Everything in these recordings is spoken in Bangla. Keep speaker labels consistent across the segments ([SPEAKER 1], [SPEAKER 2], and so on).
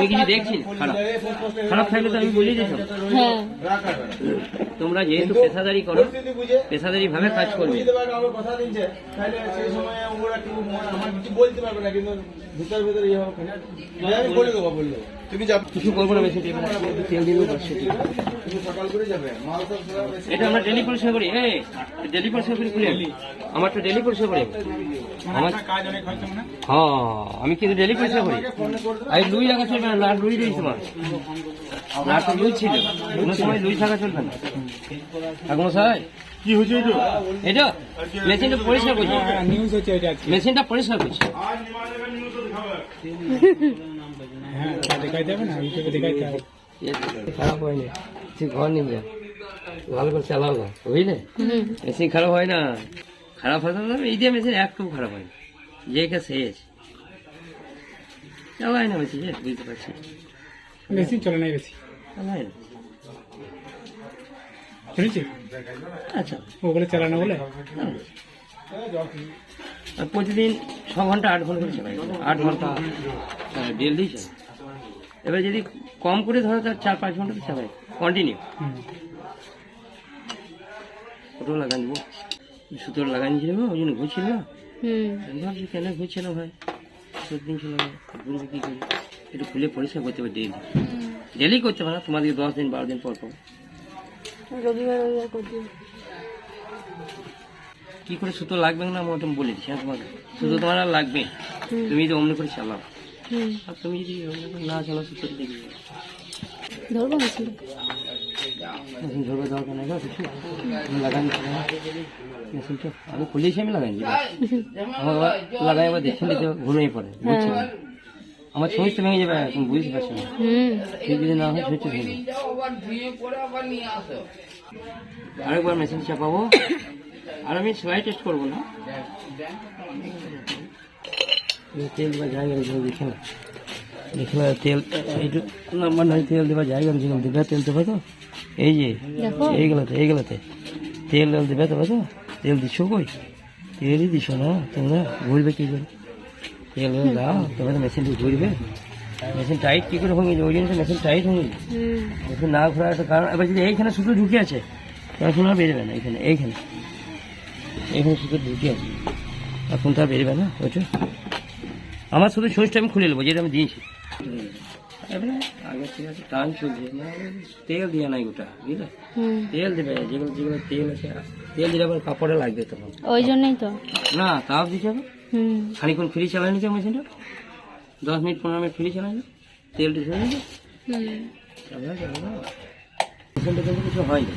[SPEAKER 1] আমি কিছু দেখছি খারাপ। খারাপ থাকলে তো আমি বুঝে দিতাম
[SPEAKER 2] হ্যাঁ।
[SPEAKER 1] তোমরা যেহেতু পেশাদারি করো পেশাদারি ভাবে কাজ করবে।
[SPEAKER 3] কথা দিচ্ছে। তাহলে সেই সময় ওরা আমার কিছু বলতে পারবে না কিন্তু ভিতর ভিতরে ইয়ে হবে আমি বলে দেবো বলে তুমি
[SPEAKER 1] কিছু করব না বেশি তেল দিলেও পারছে ঠিক। আছে।
[SPEAKER 3] সকাল করে যাবে মাল সব
[SPEAKER 1] এটা আমরা ডেলি পরিষ্কার করি এই ডেলি পরিষ্কার করি খুলে। আমার তো ডেলি পরিষ্কার করি। আমার
[SPEAKER 3] কাজ অনেক হচ্ছে মানে?
[SPEAKER 1] হ্যাঁ আমি কিন্তু ডেলি পরিষ্কার করি। আমি লুই রাখা চলবে না লাট লুই রয়েছে আমার লাট তো লুই ছিল। কোনো সময় লুই থাকা চলবে না। ঠাকুর মশাই
[SPEAKER 3] কি হচ্ছে এটা?
[SPEAKER 1] এটা? মেশিনটা পরিষ্কার করছি।
[SPEAKER 3] নিউজ হচ্ছে এটা আজকে।
[SPEAKER 1] মেশিনটা পরিষ্কার করছি।
[SPEAKER 3] হ্যাঁ না
[SPEAKER 1] খারাপ হয়নি তুই ঘর নিয়ে ভালো করে চালাও না বুঝলে মেশিন খারাপ হয় না। খারাপ হয় না এই দিয়ে মেশিন খারাপ হয় না যে কে শেষ চালাই না যে বুঝতে পারছি
[SPEAKER 3] বেশি চলে বেশি
[SPEAKER 1] চালাই না
[SPEAKER 3] শুনেছি
[SPEAKER 1] আচ্ছা
[SPEAKER 3] ওগুলো চালানো বলে
[SPEAKER 1] প্রতিদিন ছ ঘণ্টা আট ঘণ্টা করে আট ঘণ্টা। ডেলি চালাই এবার যদি কম করে ধরো তার চার পাঁচ ঘণ্টা তো কন্টিনিউ ওটাও লাগান দেবো। সুতোর লাগান ছিল ওই জন্য ঘুরছিল। না ভাবছি কেন ঘুরছে না ভাই? সত্যি দিন ছিল ঘুরবে কি করে? একটু খুলে পরিষ্কার করতে হবে ডেলি ডেলি করতে পারে না তোমাদের দশ দিন বারো দিন পর পর।
[SPEAKER 2] রবিবার রবিবার করতে
[SPEAKER 1] কি করে সুতো লাগবে না আমি ওটা বলে দিচ্ছি হ্যাঁ তোমাকে? সুতো তোমার আর লাগবে তুমি যদি অমনি করে চালাও। আর তুমি যদি অমনি করে না চালাও সুতো দেখবে
[SPEAKER 2] ধরবো
[SPEAKER 1] দরকার নেই গো লাগান মেশিনটা আমি খুলেছি আমি লাগাই আমার লাগাই আবার দেখে নিতে ঘুমিয়ে পড়ে বুঝছি? আমার সুইচ তো ভেঙে যাবে তুমি বুঝতে পারছ না। ঠিক যদি না হয় সুইচ ভেঙে আরেকবার মেশিন চাপাবো। আর আমি সেলাই টেস্ট করব না। তেল বা জায়গা দেখে না। দেখে না তেল এইটু নাম্বার নয় তেল দেবা জায়গা রয়েছে দেবে তেল দেবে তো? এই যে
[SPEAKER 2] দেখো।
[SPEAKER 1] এইগুলোতে এইগুলোতে তেল তেল দেবে তবে তো? তেল দিচ্ছ কই? তেলই দিচ্ছ না তোমরা ঘুরবে কি করে? তেল দাও তবে তো মেশিনটি ঘুরবে। মেশিন টাইট কি করে ভেঙে ওই জন্য তো মেশিন টাইট যায় মেশিন না ঘোরার একটা কারণ এবার যদি এইখানে শুধু ঢুকে আছে তখন আর বেরোবে না এখানে এইখানে। এইখানে সুতো ঢুকে আছে। এখন তো আর বেরোবে না ওইটা আমার শুধু সুইচটা আমি খুলে নেব যেটা আমি দিয়েছি। এবারে আগে ঠিক আছে টান চলছে। না, তেল দিয়ে নাই গোটা বুঝলে? তেল দেবে যেগুলো যেগুলো তেল আছে তেল দিলে আবার কাপড়ে লাগবে তখন
[SPEAKER 2] ওই জন্যই তো।
[SPEAKER 1] না তাও দিতে হবে? খানিক্ষণ ফ্রি চালাই নিতে মেশিনটা? দশ মিনিট পনেরো মিনিট ফ্রি চালাই না তেলটা ছেড়ে মেশিনটা কিন্তু কিছু হয় না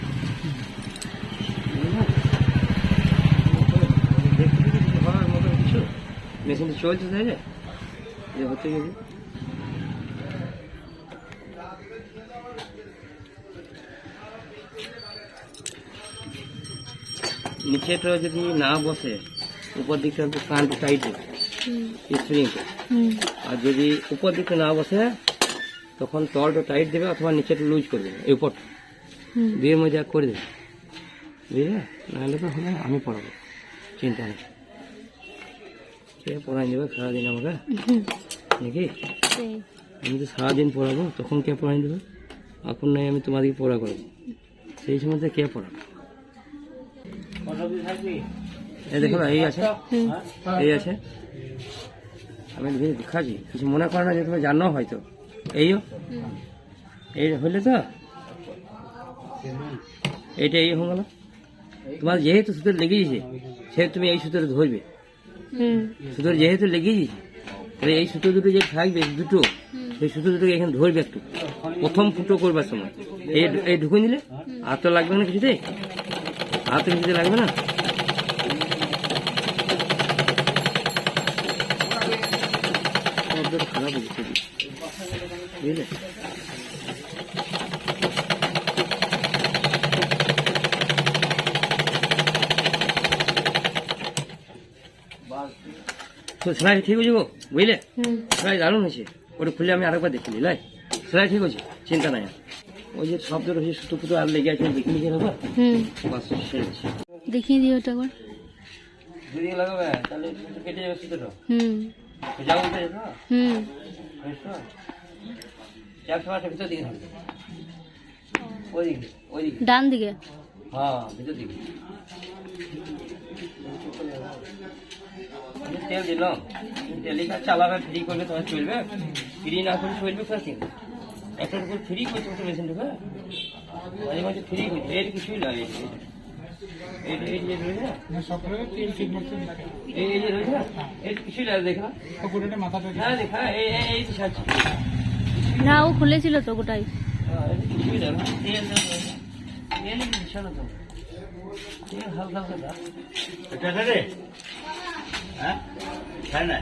[SPEAKER 1] মেশিনটা চলছে তাই যে হতে গেছে নিচেটা যদি না বসে উপর দিকটা টাইট দেবে
[SPEAKER 2] হুম
[SPEAKER 1] স্প্রিংটা আর যদি উপর দিকটা না বসে তখন তলটা টাইট দেবে অথবা নিচেটা লুজ করে দেবে এই উপরটা দিয়ে মজা করে দেবে বুঝলে নাহলে তো হলে আমি পড়াবো চিন্তা নেই কে পড়াই দেবে সারাদিন আমাকে। নাকি? আমি তো সারাদিন পড়াবো তখন কে পড়াই দেবে এখন নয় আমি তোমাদেরকে পড়া করব সেই সময় কে পড়াবে? এই দেখো না এই আছে। এই আছে। আমি ভেবে দেখাচ্ছি। কিছু মনে করো না যে তুমি জানো হয়তো। এইও এই হইলে তো? এইটা এই হয়ে গেল। তোমার যেহেতু সুতোর লেগেছে সেহেতু তুমি এই সুতোটা ধরবে। সুতোর যেহেতু লেগেছে তাহলে এই সুতো দুটো যে থাকবে, দুটো, সেই সুতো দুটোকে এখানে ধরবে একটু। প্রথম ফুটো করবার সময়। এই এই ঢুকুন নিলে আর তো লাগবে না কিছুতে আর তো কিছুতে লাগবে না? খারাপ খুবই। বুঝলে? সেলাই ঠিক হয়ে যাব বুঝলে? সেলাই দারুণ হয়েছে। ওটা খুলে আমি আরেকবার দেখে নিলাই সেলাই ঠিক আছে চিন্তা নাই ওই যে শব্দ রয়েছে সুতো ফুটো আর লেগে আছে দেখে নিয়ে নেব
[SPEAKER 2] হুম।
[SPEAKER 1] বাস সেরে গেছে
[SPEAKER 2] দেখিয়ে দিও ওটা একবার
[SPEAKER 1] দুদিকে লাগাবে তাহলে কেটে যাবে সুতোটা।
[SPEAKER 2] হুম।
[SPEAKER 1] বুঝছ? চার ভিতর দিকে থাকবে ওইদিকে ওইদিকে।
[SPEAKER 2] ডান দিকে।
[SPEAKER 1] হ্যাঁ ভিতর দিকে। তেল দিলাম তেলে চালাবে ফ্রি করবে তোমার চলবে ফ্রি না করে চলবে থেকে একটা করে ফ্রি করতে হতো মেশিন ঢুকে মাঝে মাঝে ফ্রি করছে এর কিছুই লাগে
[SPEAKER 2] না ও খুলেছিল তো গোটাই।
[SPEAKER 1] তো হালকা হালকা
[SPEAKER 3] হ্যাঁ তাই না